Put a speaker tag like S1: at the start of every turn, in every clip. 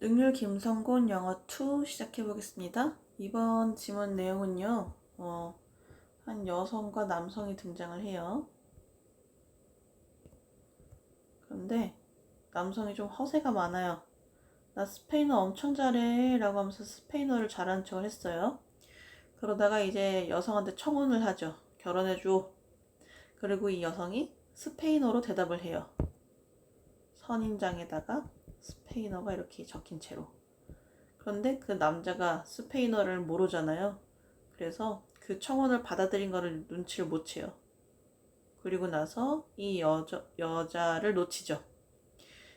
S1: 능률 김성곤 영어 2 시작해 보겠습니다. 이번 지문 내용은요, 어, 한 여성과 남성이 등장을 해요. 그런데 남성이 좀 허세가 많아요. 나 스페인어 엄청 잘해 라고 하면서 스페인어를 잘하는 척을 했어요. 그러다가 이제 여성한테 청혼을 하죠. 결혼해줘. 그리고 이 여성이 스페인어로 대답을 해요. 선인장에다가 스페인어가 이렇게 적힌 채로. 그런데 그 남자가 스페인어를 모르잖아요. 그래서 그 청혼을 받아들인 거를 눈치를 못 채요. 그리고 나서 이 여자, 여자를 놓치죠.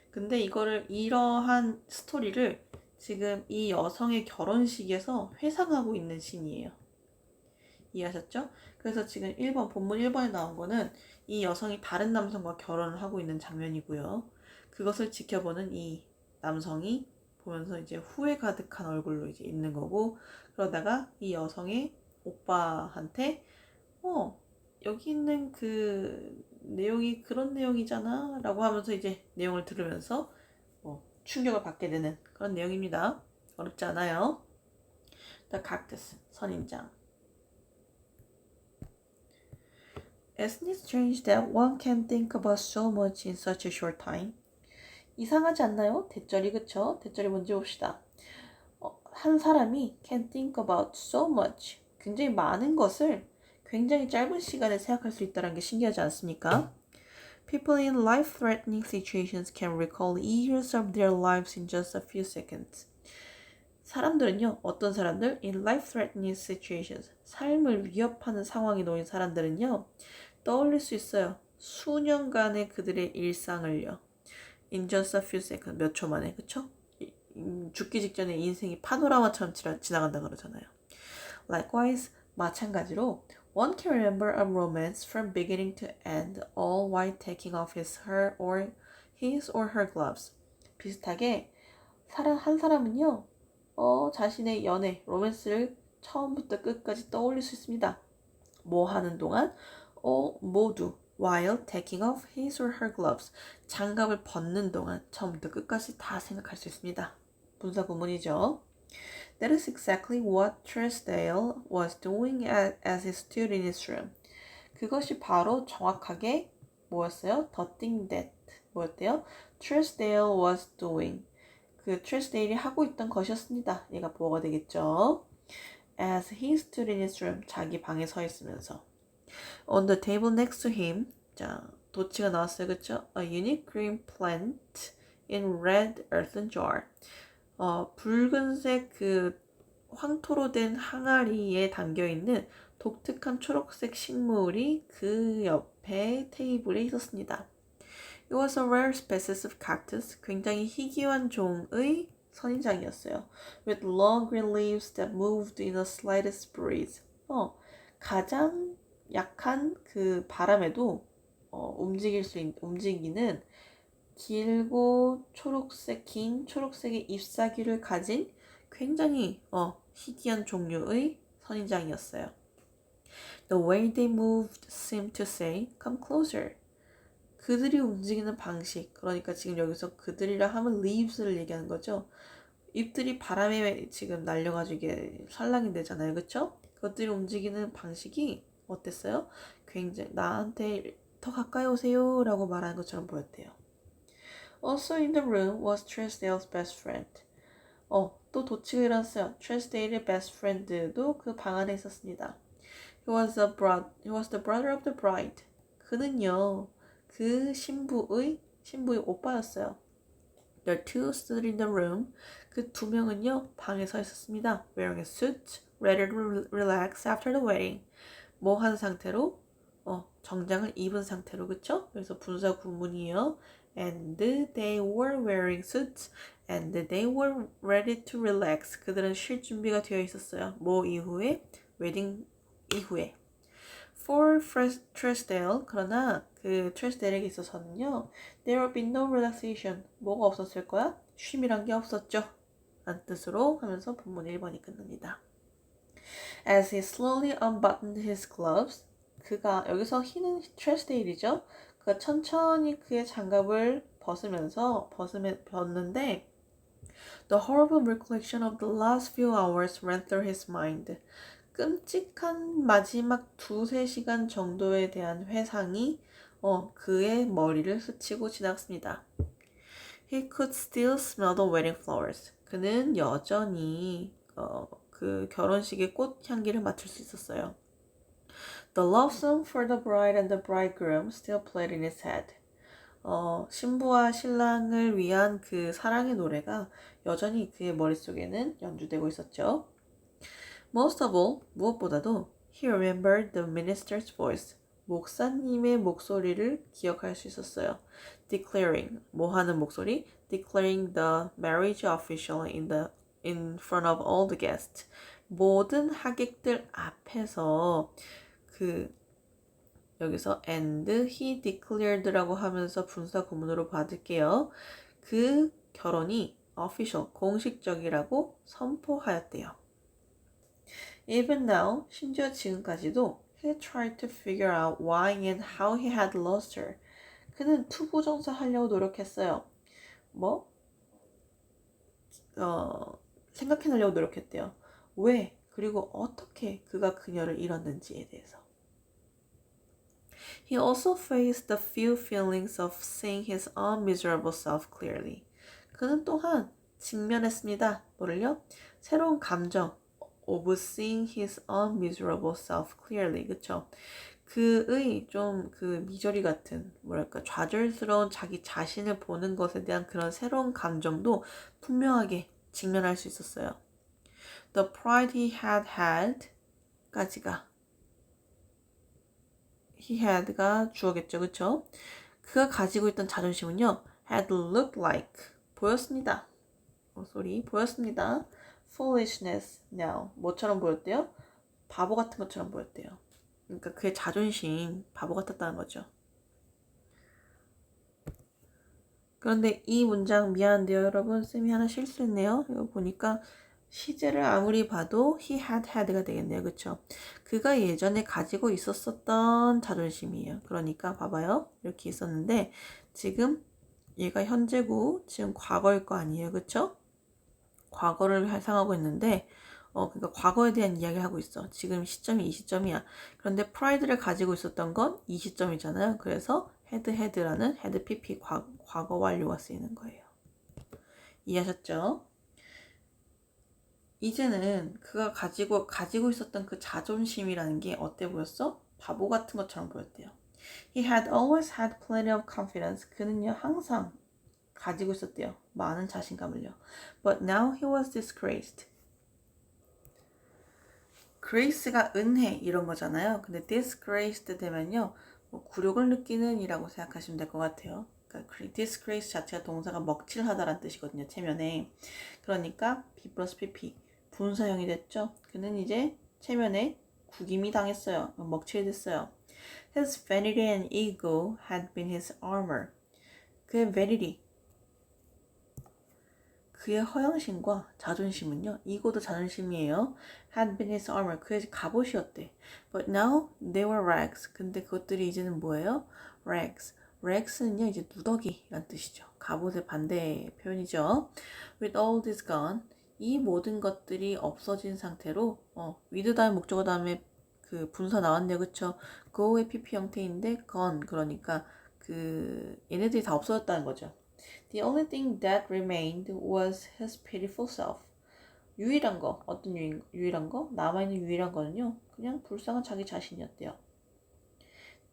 S1: 근데 이거를, 이러한 스토리를 지금 이 여성의 결혼식에서 회상하고 있는 신이에요. 이해하셨죠? 그래서 지금 1번, 본문 1번에 나온 거는 이 여성이 다른 남성과 결혼을 하고 있는 장면이고요. 그것을 지켜보는 이 남성이 보면서 이제 후회 가득한 얼굴로 이제 있는 거고 그러다가 이 여성의 오빠한테 어 여기 있는 그 내용이 그런 내용이잖아 라고 하면서 이제 내용을 들으면서 뭐 충격을 받게 되는 그런 내용입니다. 어렵지 않아요. The Cactus 선인장. Isn't it strange that one can think about so much in such a short time? 이상하지 않나요? 대절이 그쵸? 대절이 뭔지 봅시다. 어, 한 사람이 can think about so much 굉장히 많은 것을 굉장히 짧은 시간에 생각할 수 있다는 게 신기하지 않습니까? People in life-threatening situations can recall years of their lives in just a few seconds. 사람들은요, 어떤 사람들, in life-threatening situations, 삶을 위협하는 상황에 놓인 사람들은요, 떠올릴 수 있어요. 수년간의 그들의 일상을요. In just a few seconds, 몇 초 만에, 그쵸? 죽기 직전에 인생이 파노라마처럼 지나간다 그러잖아요. Likewise, 마찬가지로 one can remember a romance from beginning to end, all while taking off his her or his or her gloves. 비슷하게 사람 한 사람은요, 어 자신의 연애 로맨스를 처음부터 끝까지 떠올릴 수 있습니다. 뭐 하는 동안, 어 모두 while taking off his or her gloves. 장갑을 벗는 동안 처음부터 끝까지 다 생각할 수 있습니다. 분사 구문이죠. That is exactly what Truesdale was doing as he stood in his room. 그것이 바로 정확하게 뭐였어요? The thing that 뭐였대요? Truesdale was doing. 그 Truesdale이 하고 있던 것이었습니다. 얘가 뭐가 되겠죠? As he stood in his room. 자기 방에 서 있으면서. On the table next to him. 자, 도치가 나왔어요. 그쵸? A unique green plant in red earthen jar. 어, 붉은색 그 황토로 된 항아리에 담겨 있는 독특한 초록색 식물이 그 옆에 테이블에 있었습니다. It was a rare species of cactus. 굉장히 희귀한 종의 선인장이었어요. With long green leaves that moved in the slightest breeze. 어, 가장 약한 그 바람에도 어, 움직일 수 있, 움직이는 길고 초록색 긴 초록색의 잎사귀를 가진 굉장히 어, 희귀한 종류의 선인장이었어요. The way they moved seemed to say, "Come closer." 그들이 움직이는 방식, 그러니까 지금 여기서 그들이라 하면 leaves를 얘기하는 거죠. 잎들이 바람에 지금 날려가지고 이게 살랑이 되잖아요, 그렇죠? 그것들이 움직이는 방식이 어땠어요? 굉장히 나한테 더 가까이 오세요 라고 말하는 것처럼 보였대요. Also in the room was Tresdale's best friend. 어, 또 도치가 일어났어요. Tresdale의 best friend도 그 방 안에 있었습니다. He was, a bro- he was the brother of the bride. 그는요, 그 신부의, 신부의 오빠였어요. The two stood in the room. 그 두 명은요, 방에 서 있었습니다. Wearing a suit, ready to relax after the wedding. 뭐 한 상태로? 어, 정장을 입은 상태로, 그쵸? 그래서 분사 구문이에요. And they were wearing suits and they were ready to relax. 그들은 쉴 준비가 되어 있었어요. 뭐 이후에? 웨딩 이후에. For Tresdale, 그러나 그 Tresdale에게 있어서는요, there will be no relaxation. 뭐가 없었을 거야? 쉼이란 게 없었죠. 란 뜻으로 하면서 본문 1번이 끝납니다. As he slowly unbuttoned his gloves, 그가 여기서 히는 Tresdale이죠. 그가 천천히 그의 장갑을 벗으면서 벗으면 벗는데 The horrible recollection of the last few hours ran through his mind. 끔찍한 마지막 두세 시간 정도에 대한 회상이 어, 그의 머리를 스치고 지났습니다. He could still smell the wedding flowers. 그는 여전히 어, 그 결혼식의 꽃 향기를 맡을 수 있었어요. The love song for the bride and the bridegroom still played in his head. 어, 신부와 신랑을 위한 그 사랑의 노래가 여전히 그의 머릿속에는 연주되고 있었죠. Most of all, 무엇보다도 he remembered the minister's voice. 목사님의 목소리를 기억할 수 있었어요. Declaring, 뭐 하는 목소리? Declaring the marriage official in the in front of all the guests. 모든 하객들 앞에서 그 여기서 and he declared라고 하면서 분사 구문으로 받을게요. 그 결혼이 official 공식적이라고 선포하였대요. Even now, 심지어 지금까지도 he tried to figure out why and how he had lost her. 그는 투부정사 하려고 노력했어요. 뭐? 어, 생각해내려고 노력했대요. 왜? 그리고 어떻게 그가 그녀를 잃었는지에 대해서. He also faced the few feelings of seeing his own miserable self clearly. 그는 또한 직면했습니다. 뭐를요? 새로운 감정 of seeing his own miserable self clearly. 그쵸? 그의 좀 그 미저리 같은 뭐랄까 좌절스러운 자기 자신을 보는 것에 대한 그런 새로운 감정도 분명하게 직면할 수 있었어요. The pride he had had 까지가 he had가 주어겠죠, 그쵸? 그가 가지고 있던 자존심은요, had looked like 보였습니다. 어, 소리 보였습니다. foolishness now 뭐처럼 보였대요? 바보 같은 것처럼 보였대요. 그러니까 그의 자존심 바보 같았다는 거죠. 그런데 이 문장 미안한데요, 여러분. 쌤이 하나 실수했네요. 이거 보니까 시제를 아무리 봐도 he had had가 되겠네요. 그쵸? 그가 예전에 가지고 있었었던 자존심이에요. 그러니까 봐봐요. 이렇게 있었는데 지금 얘가 현재고 지금 과거일 거 아니에요. 그쵸? 과거를 상하고 있는데 어, 그러니까 과거에 대한 이야기를 하고 있어. 지금 시점이 이 시점이야. 그런데 프라이드를 가지고 있었던 건 이 시점이잖아요. 그래서 헤드 헤드라는 헤드 pp 과, 과거 완료가 쓰이는 거예요. 이해하셨죠? 이제는 그가 가지고 가지고 있었던 그 자존심이라는 게 어때 보였어? 바보 같은 것처럼 보였대요. He had always had plenty of confidence. 그는요 항상 가지고 있었대요. 많은 자신감을요. But now he was disgraced. Grace가 은혜 이런 거잖아요. 근데 disgraced 되면요. 뭐 굴욕을 느끼는 이라고 생각하시면 될 것 같아요. 그러니까 disgrace 자체가 동사가 먹칠하다라는 뜻이거든요. 체면에. 그러니까 B 플러스 PP 분사형이 됐죠. 그는 이제 체면에 구김이 당했어요. 먹칠됐어요. His vanity and ego had been his armor. 그의 vanity, 그의 허영심과 자존심은요. 이고도 자존심이에요. Had been his armor. 그의 갑옷이었대. But now they were rags. 근데 그것들이 이제는 뭐예요? rags. rags는요. 이제 누더기란 뜻이죠. 갑옷의 반대 표현이죠. With all this gone. 이 모든 것들이 없어진 상태로 어, with 다음 목적어 다음에 그 분사 나왔네요. 그쵸? go의 pp 형태인데 gone 그러니까 그 얘네들이 다 없어졌다는 거죠. The only thing that remained was his pitiful self. 유일한 거, 어떤 유일, 유일한 거? 남아있는 유일한 거는요, 그냥 불쌍한 자기 자신이었대요.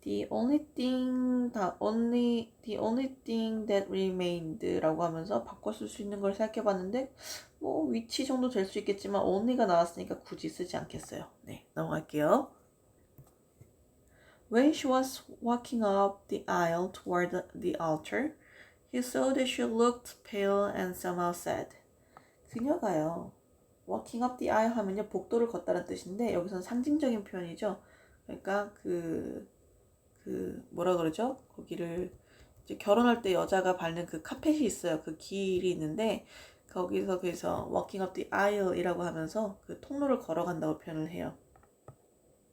S1: The only thing, the only, the only thing that remained라고 하면서 바꿔 쓸 수 있는 걸 생각해 봤는데, 뭐, 위치 정도 될 수 있겠지만, only가 나왔으니까 굳이 쓰지 않겠어요. 네, 넘어갈게요. When she was walking up the aisle toward the altar, He saw that she looked pale and somehow sad. 그녀가요. walking up the aisle 하면요. 복도를 걷다는 뜻인데 여기서는 상징적인 표현이죠. 그러니까 그, 그 뭐라 그러죠? 거기를 이제 결혼할 때 여자가 밟는 그 카펫이 있어요. 그 길이 있는데 거기서 그래서 walking up the aisle이라고 하면서 그 통로를 걸어간다고 표현을 해요.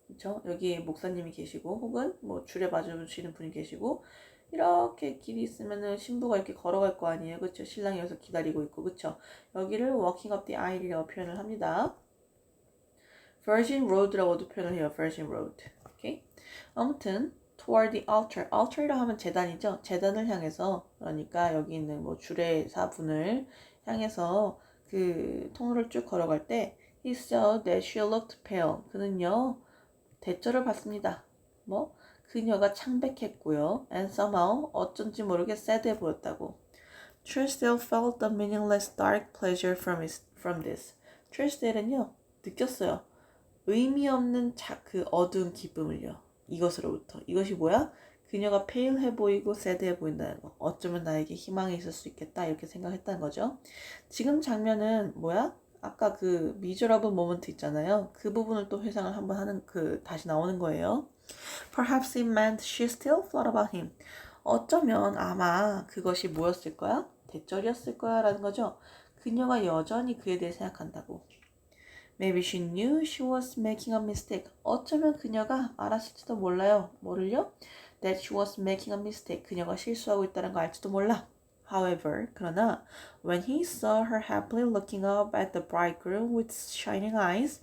S1: 그렇죠? 여기에 목사님이 계시고 혹은 뭐 줄에 봐주시는 분이 계시고 이렇게 길이 있으면은 신부가 이렇게 걸어갈 거 아니에요. 그쵸? 신랑이 여기서 기다리고 있고, 그쵸? 여기를 walking up the aisle이라고 표현을 합니다. Virgin Road라고도 표현을 해요. Virgin Road. 오케이? 아무튼 toward the altar. altar이라 하면 재단이죠. 재단을 향해서 그러니까 여기 있는 뭐 주례사분을 향해서 그 통로를 쭉 걸어갈 때 he saw that she looked pale. 그는요 대절을 받습니다. 뭐 그녀가 창백했고요. and somehow 어쩐지 모르게 sad해 보였다고. Trisdale felt the meaningless dark pleasure from, his, from this. 트리스델은요 느꼈어요. 의미 없는 자, 그 어두운 기쁨을요. 이것으로부터. 이것이 뭐야? 그녀가 페일해 보이고 새드해 보인다는 거. 어쩌면 나에게 희망이 있을 수 있겠다. 이렇게 생각했다는 거죠. 지금 장면은 뭐야? 아까 그 미저러블 모먼트 있잖아요. 그 부분을 또 회상을 한번 하는 그 다시 나오는 거예요. Perhaps it meant she still thought about him. 어쩌면 아마 그것이 뭐였을 거야? 대절이었을 거야 라는 거죠. 그녀가 여전히 그에 대해 생각한다고. Maybe she knew she was making a mistake. 어쩌면 그녀가 알았을지도 몰라요. 뭐를요? That she was making a mistake. 그녀가 실수하고 있다는 거 알지도 몰라. However, 그러나 when he saw her happily looking up at the bridegroom with shining eyes,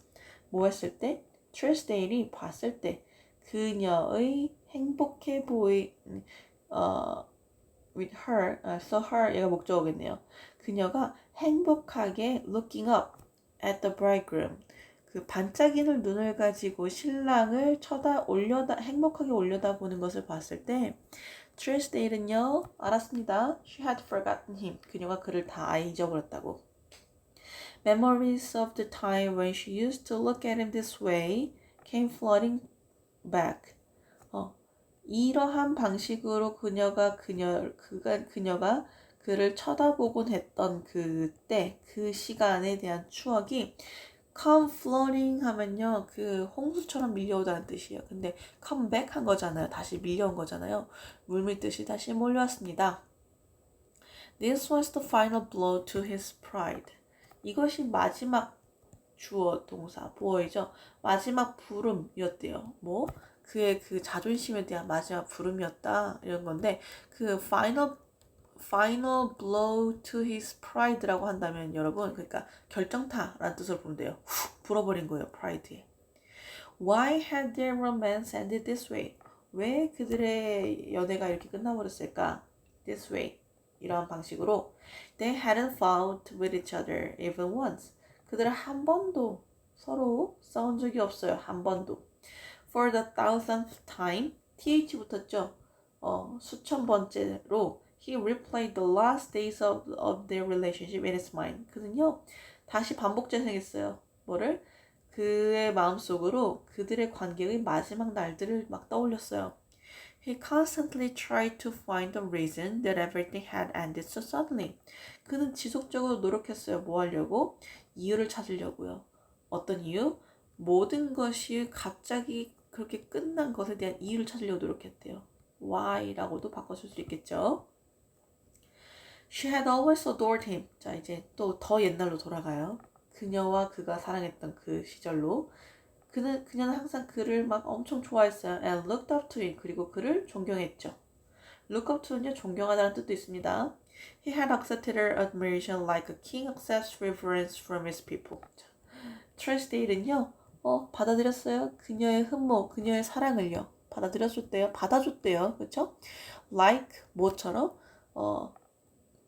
S1: 뭐 했을 때? 트레스데일이 봤을 때 그녀의 행복해 보이 어 with her, 아, so her 얘가 목적어겠네요. 그녀가 행복하게 looking up at the bridegroom. 그 반짝이는 눈을 가지고 신랑을 쳐다 올려다 행복하게 올려다 보는 것을 봤을 때 트레스데일은요 알았습니다. She had forgotten him. 그녀가 그를 다 잊어버렸다고. Memories of the time when she used to look at him this way came flooding back. 어, 이러한 방식으로 그녀가 그녀 그가 그녀가 그를 쳐다보곤 했던 그때 그 시간에 대한 추억이 come flooding 하면요 그 홍수처럼 밀려오다는 뜻이에요. 근데 come back 한 거잖아요. 다시 밀려온 거잖아요. 물밀듯이 다시 몰려왔습니다. This was the final blow to his pride. 이것이 마지막 주어 동사 보어이죠. 마지막 부름이었대요. 뭐 그의 그 자존심에 대한 마지막 부름이었다 이런 건데 그 final final blow to his pride라고 한다면 여러분 그러니까 결정타라는 뜻으로 보면 돼요. 훅 불어버린 거예요. pride에. Why had their romance ended this way? 왜 그들의 연애가 이렇게 끝나버렸을까? This way. 이러한 방식으로 They hadn't fought with each other even once. 그들은 한 번도 서로 싸운 적이 없어요. 한 번도. For the thousandth time, th 붙었죠. 어, 수천 번째로 he replayed the last days of, of their relationship in his mind. 그는요, 다시 반복 재생했어요. 뭐를? 그의 마음속으로 그들의 관계의 마지막 날들을 막 떠올렸어요. He constantly tried to find a reason that everything had ended so suddenly. 그는 지속적으로 노력했어요. 뭐 하려고? 이유를 찾으려고요. 어떤 이유? 모든 것이 갑자기 그렇게 끝난 것에 대한 이유를 찾으려고 노력했대요. Why라고도 바꿔줄 수 있겠죠. She had always adored him. 자, 이제 또 더 옛날로 돌아가요. 그녀와 그가 사랑했던 그 시절로. 그는, 그녀는 항상 그를 막 엄청 좋아했어요. And looked up to him. 그리고 그를 존경했죠. Look up to는요, 존경하다는 뜻도 있습니다. He had accepted her admiration like a king accepts reverence from his people. 트레스데일은요, 어, 받아들였어요. 그녀의 흠모, 그녀의 사랑을요. 받아들였었대요. 받아줬대요. 그쵸? Like, 뭐처럼? 어,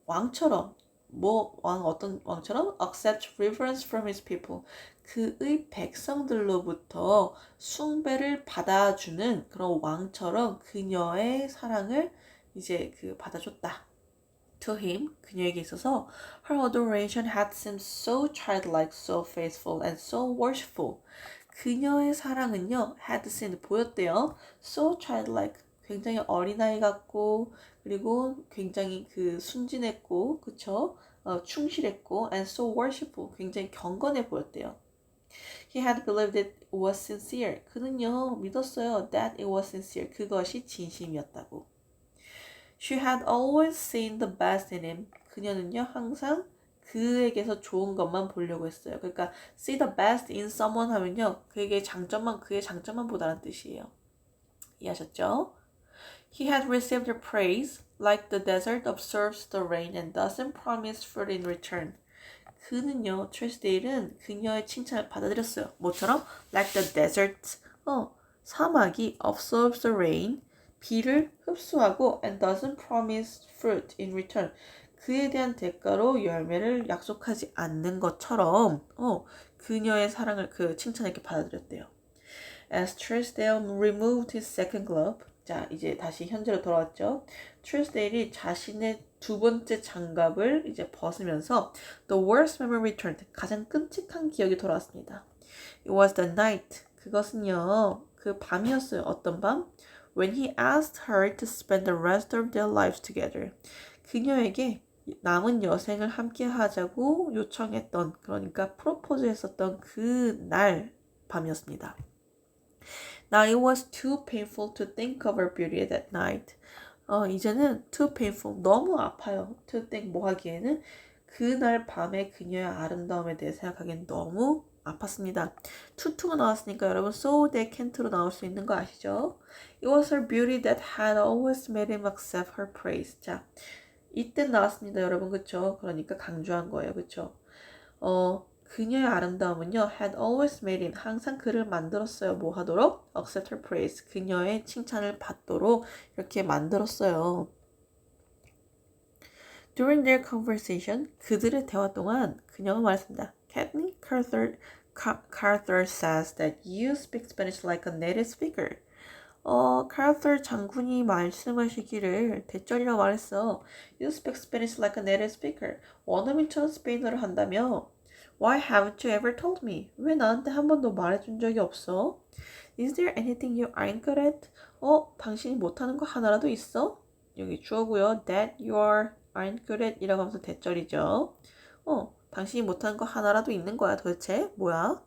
S1: 왕처럼 뭐 왕 어떤 왕처럼 accept reverence from his people 그의 백성들로부터 숭배를 받아주는 그런 왕처럼 그녀의 사랑을 이제 그 받아줬다. To him 그녀에게 있어서 her adoration had seemed so childlike, so faithful, and so worshipful. 그녀의 사랑은요 had seemed 보였대요. So childlike 굉장히 어린아이 같고 그리고 굉장히 그 순진했고 그쵸 어, 충실했고 and so worshipful 굉장히 경건해 보였대요. He had believed it was sincere. 그는요 믿었어요 that it was sincere. 그것이 진심이었다고. She had always seen the best in him. 그녀는요 항상 그에게서 좋은 것만 보려고 했어요. 그러니까 see the best in someone 하면요 그에게 장점만 그의 장점만 보다는 뜻이에요. 이해하셨죠? He had received praise, like the desert absorbs the rain and doesn't promise fruit in return. 그는요, 트레스데일은 그녀의 칭찬을 받아들였어요. 뭐처럼? Like the desert. 어, 사막이 absorbs the rain. 비를 흡수하고 and doesn't promise fruit in return. 그에 대한 대가로 열매를 약속하지 않는 것처럼, 어, 그녀의 사랑을, 그 칭찬을 이렇게 받아들였대요. As Truesdale removed his second glove, 자, 이제 다시 현재로 돌아왔죠. 트루스데일이 자신의 두 번째 장갑을 이제 벗으면서 The worst memory returned. 가장 끔찍한 기억이 돌아왔습니다. It was the night. 그것은요, 그 밤이었어요. 어떤 밤? When he asked her to spend the rest of their lives together. 그녀에게 남은 여생을 함께 하자고 요청했던, 그러니까 프로포즈 했었던 그 날 밤이었습니다. Now it was too painful to think of her beauty that night. 어, 이제는 too painful, 너무 아파요. to think 뭐 하기에는 그날 밤에 그녀의 아름다움에 대해 생각하기엔 너무 아팠습니다. 투투가 나왔으니까 여러분 so they can't로 나올 수 있는 거 아시죠? It was her beauty that had always made him accept her praise. 자, 이때 나왔습니다, 여러분. 그쵸? 그러니까 강조한 거예요. 그쵸? 어, 그녀의 아름다움은요, had always made him, 항상 그를 만들었어요. 뭐 하도록? accept her praise. 그녀의 칭찬을 받도록 이렇게 만들었어요. During their conversation, 그들의 대화 동안 그녀가 말했습니다. Kathleen Carter, Carter says that you speak Spanish like a native speaker. 어, 카르터 장군이 말씀하시기를 대절이라고 말했어. You speak Spanish like a native speaker. 원어민처럼 스페인어를 한다며. Why haven't you ever told me? 왜 나한테 한 번도 말해준 적이 없어? Is there anything you aren't good at? 어, 당신이 못하는 거 하나라도 있어? 여기 주어고요. That you are aren't good at 이라고 하면서 대절이죠. 어, 당신이 못하는 거 하나라도 있는 거야 도대체? 뭐야?